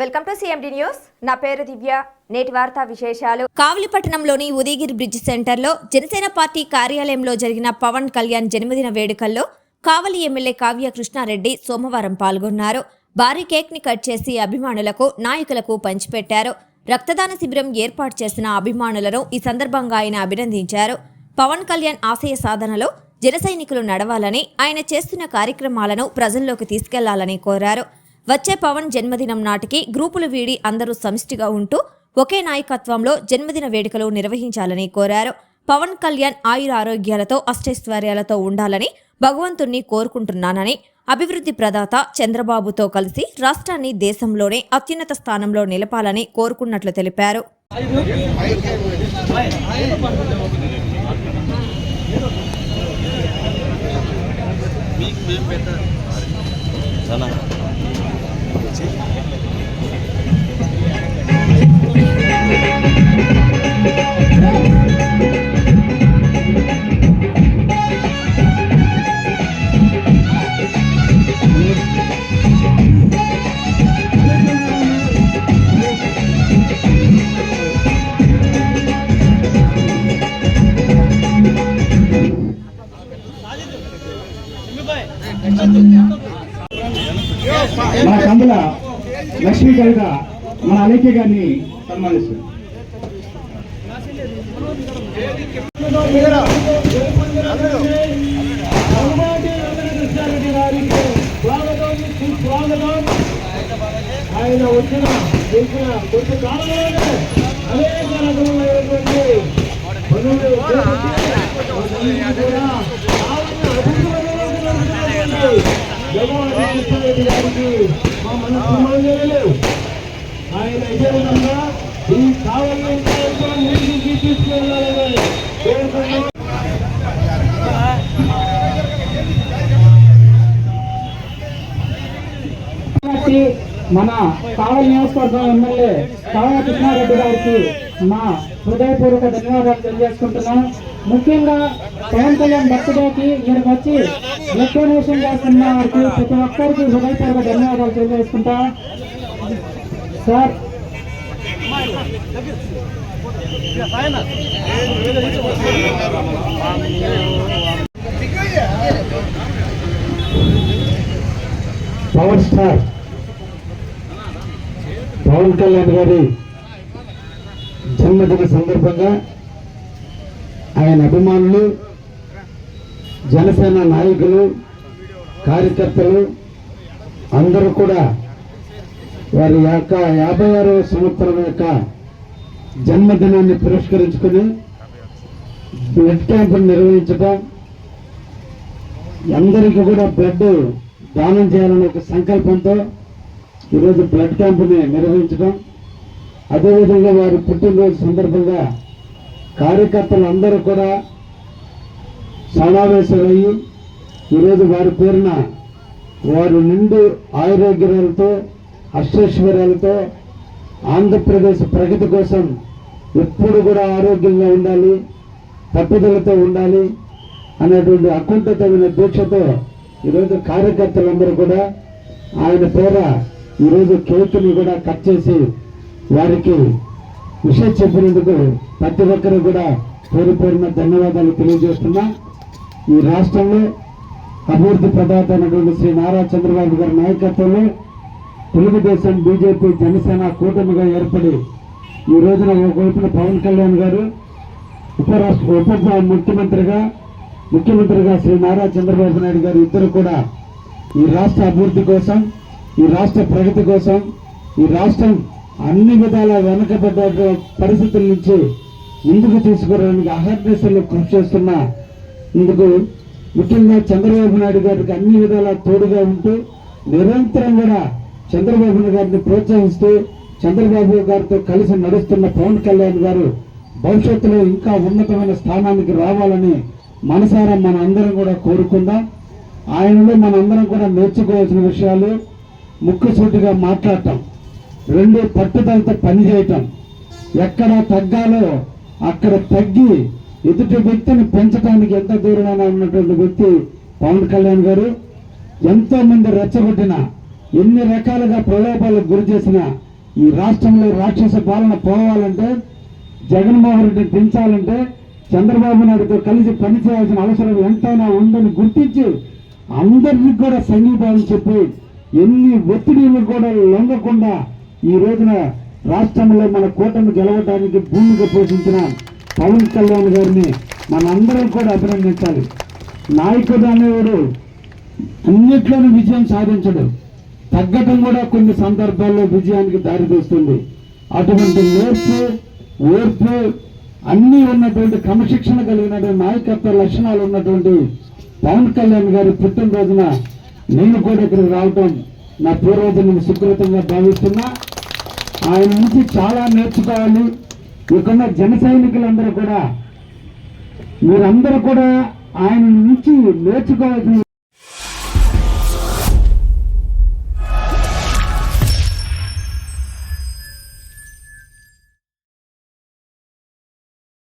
Welcome to CMD news నా పేరు దివ్య. నేటి వార్తా విశేషాలు. కావలిపట్టణంలోని ఉదయగిరి బ్రిడ్జ్ సెంటర్లో జనసేన పార్టీ కార్యాలయంలో జరిగిన పవన్ కళ్యాణ్ జన్మదిన వేడుకల్లో కావలి ఎమ్మెల్యే కావ్య కృష్ణారెడ్డి సోమవారం పాల్గొన్నారు. భారీ కేక్ని కట్ చేసి అభిమానులకు నాయకులకు పంచిపెట్టారు. రక్తదాన శిబిరం ఏర్పాటు చేసిన అభిమానులను ఈ సందర్భంగా ఆయన అభినందించారు. పవన్ కళ్యాణ్ ఆశయ సాధనలో జన సైనికులు నడవాలని ఆయన చేస్తున్న కార్యక్రమాలను ప్రజల్లోకి తీసుకెళ్ళాలని కోరారు. వచ్చే పవన్ జన్మదినం నాటికి గ్రూపులు వీడి అందరూ సమిష్టిగా ఉంటూ ఒకే నాయకత్వంలో జన్మదిన వేడుకలు నిర్వహించాలని కోరారు. పవన్ కళ్యాణ్ ఆయుర ఆరోగ్యాలతో అష్టైశ్వర్యాలతో ఉండాలని భగవంతుణ్ణి కోరుకుంటున్నానని అభివృద్ధి ప్రదాత చంద్రబాబుతో కలిసి రాష్ట్రాన్ని దేశంలోనే అత్యున్నత స్థానంలో నిలపాలని కోరుకున్నట్లు తెలిపారు. మన కందుల లక్ష్మీ కవిత మన అలేఖ్య గారిని సన్మానిస్తుంది. ఆయన వచ్చిన గెలిచిన కొద్ది కాలంలోనే అనేక రకమైనటువంటి పనులు కూడా జగన్మోహన్ రెడ్డి గారికి మా ఆయన ఇదే విధంగా ఈ తీసుకెళ్ళాలని కోరుకుంటున్నాం మన కావలి నియోజకవర్గం ఎమ్మెల్యే కావల కృష్ణారెడ్డి గారికి మా హృదయపూర్వక ధన్యవాదాలు తెలియజేసుకుంటున్నాం. ముఖ్యంగా పవన్ కళ్యాణ్ బర్త్డేకి ఇక్కడికి వచ్చి బ్లడ్ డొనేషన్ చేస్తున్న వారికి ప్రతి ఒక్కరికి హృదయపూర్వక ధన్యవాదాలు తెలియజేసుకుంటా. Sir. Power star. Pawan Kalyan గారి జన్మదిన సందర్భంగా ఆయన అభిమానులు జనసేన నాయకులు కార్యకర్తలు అందరూ కూడా వారి యొక్క యాభై ఆరవ సంవత్సరం యొక్క జన్మదినాన్ని పురస్కరించుకుని బ్లడ్ క్యాంపును నిర్వహించడం అందరికీ కూడా బ్లడ్ దానం చేయాలనే ఒక సంకల్పంతో ఈరోజు బ్లడ్ క్యాంపుని నిర్వహించడం అదేవిధంగా వారి పుట్టినరోజు సందర్భంగా కార్యకర్తలందరూ కూడా సమావేశమయ్యి ఈరోజు వారి పేరున వారు నిండు ఆరోగ్యాలతో అష్టైశ్వర్యాలతో ఆంధ్రప్రదేశ్ ప్రగతి కోసం ఎప్పుడు కూడా ఆరోగ్యంగా ఉండాలి పట్టుదలతో ఉండాలి అనేటువంటి అకుంఠితమైన దీక్షతో ఈరోజు కార్యకర్తలందరూ కూడా ఆయన పేర ఈరోజు కేకుని కూడా కట్ చేసి వారికి విషయం చెప్పినందుకు ప్రతి ఒక్కరూ కూడా పేరు పేరున ధన్యవాదాలు తెలియజేస్తున్నా. ఈ రాష్ట్రంలో అభివృద్ధి ప్రదాత అయినటువంటి శ్రీ నారా చంద్రబాబు గారి నాయకత్వంలో తెలుగుదేశం బీజేపీ జనసేన కూటమిగా ఏర్పడి ఈ రోజున ఒకవైపున పవన్ కళ్యాణ్ గారు ఉపరాష్ట్ర ఉప ముఖ్యమంత్రిగా ముఖ్యమంత్రిగా శ్రీ నారా చంద్రబాబు నాయుడు గారు ఇద్దరు కూడా ఈ రాష్ట్ర అభివృద్ధి కోసం ఈ రాష్ట్ర ప్రగతి కోసం ఈ రాష్ట్రం అన్ని విధాల వెనకబడ్డ పరిస్థితుల నుంచి ముందుకు తీసుకురావడానికి అహర్నిశలు కృషి చేస్తున్న ఇందుకు ముఖ్యంగా చంద్రబాబు నాయుడు గారికి అన్ని విధాలా తోడుగా ఉంటూ నిరంతరం కూడా చంద్రబాబు నాయుడు గారిని ప్రోత్సహిస్తూ చంద్రబాబు గారితో కలిసి నడుస్తున్న పవన్ కళ్యాణ్ గారు భవిష్యత్తులో ఇంకా ఉన్నతమైన స్థానానికి రావాలని మనసారా మన అందరం కూడా కోరుకుందాం. ఆయనలో మనందరం కూడా నేర్చుకోవాల్సిన విషయాలు ముక్కుసూటిగా మాట్లాడటం రెండు పట్టుదలతో పనిచేయటం ఎక్కడ తగ్గాలో అక్కడ తగ్గి ఎదుటి వ్యక్తిని పెంచడానికి ఎంత దూరంగా ఉన్నటువంటి వ్యక్తి పవన్ కళ్యాణ్ గారు ఎంతో మంది రెచ్చగొట్టిన ఎన్ని రకాలుగా ప్రలోభాలకు గురి చేసిన ఈ రాష్ట్రంలో రాక్షస పాలన పోవాలంటే జగన్మోహన్ రెడ్డిని పెంచాలంటే చంద్రబాబు నాయుడుతో కలిసి పనిచేయాల్సిన అవసరం ఎంతైనా ఉందని గుర్తించి అందరికీ కూడా సంఘీభావం చెప్పి ఎన్ని ఒత్తిడిలు కూడా లొంగకుండా ఈ రోజున రాష్ట్రంలో మన కూటమి గెలవడానికి భూమిక పోషించిన పవన్ కళ్యాణ్ గారిని మనందరం కూడా అభినందించాలి. నాయకుడు అనేవాడు అన్నిట్లోనూ విజయం సాధించడు. తగ్గటం కూడా కొన్ని సందర్భాల్లో విజయానికి దారితీస్తుంది అటువంటి నేర్పు ఓర్పు అన్నీ ఉన్నటువంటి క్రమశిక్షణ కలిగినటువంటి నాయకత్వ లక్షణాలు ఉన్నటువంటి పవన్ కళ్యాణ్ గారి పుట్టినరోజున నేను కూడా ఇక్కడికి రావటం నా పూర్వజన్మ సుకృతంగా భావిస్తున్నా. ఆయన నుంచి చాలా నేర్చుకోవాలి. ఇక్కడున్న జన సైనికులందరూ కూడా మీరందరూ కూడా ఆయన నుంచి నేర్చుకోవాల్సిన